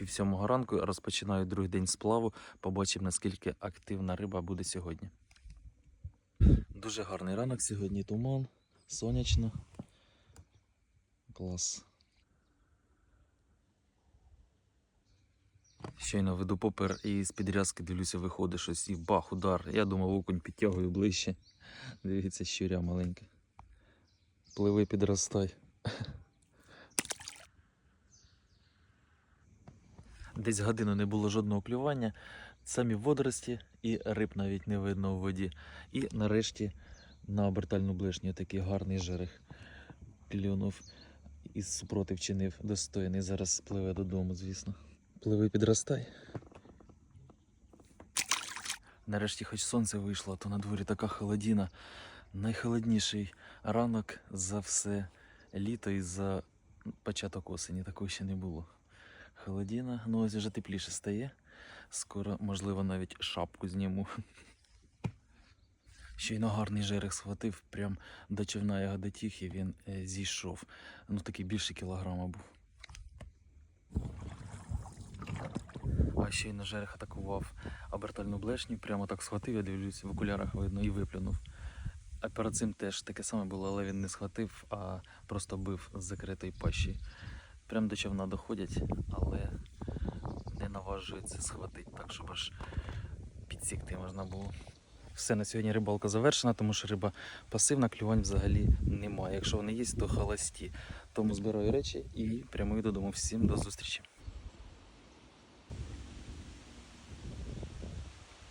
Пів сьомого ранку розпочинаю другий день сплаву. Побачимо, наскільки активна риба буде сьогодні. Дуже гарний ранок сьогодні. Туман, сонячно. Клас. Щойно веду попер і з підрязки дивлюся, виходить щось і бах, удар. Я думав, окунь підтягую ближче. Дивіться, щуря маленька. Пливи, підростай. Десь годину не було жодного клювання, самі водорості і риб навіть не видно у воді. І нарешті на обертальну блешню такий гарний жерех клюнув і супротив чинив достойний. Зараз пливе додому, звісно. Пливи, підростай. Нарешті, хоч сонце вийшло, то на дворі така холодіна. Найхолодніший ранок за все літо і за початок осені такого ще не було. Холодіна, ну ось вже тепліше стає. Скоро, можливо, навіть шапку зніму. Щойно гарний жерех схватив, прям до човна його дотіг і він е, зійшов. Ну такий більше кілограма був. А щойно жерех атакував обертальну блешню, прямо так схватив, я дивлюсь, в окулярах видно і виплюнув. А перед цим теж таке саме було, але він не схватив, а просто бив з закритої пащі. Прям до човна доходять, але не наважується схватити так, щоб аж підсікти можна було. Все на сьогодні рибалка завершена, тому що риба пасивна, клювань взагалі немає. Якщо вони є, то холості. Тому збираю речі і прямую додому. Всім до зустрічі.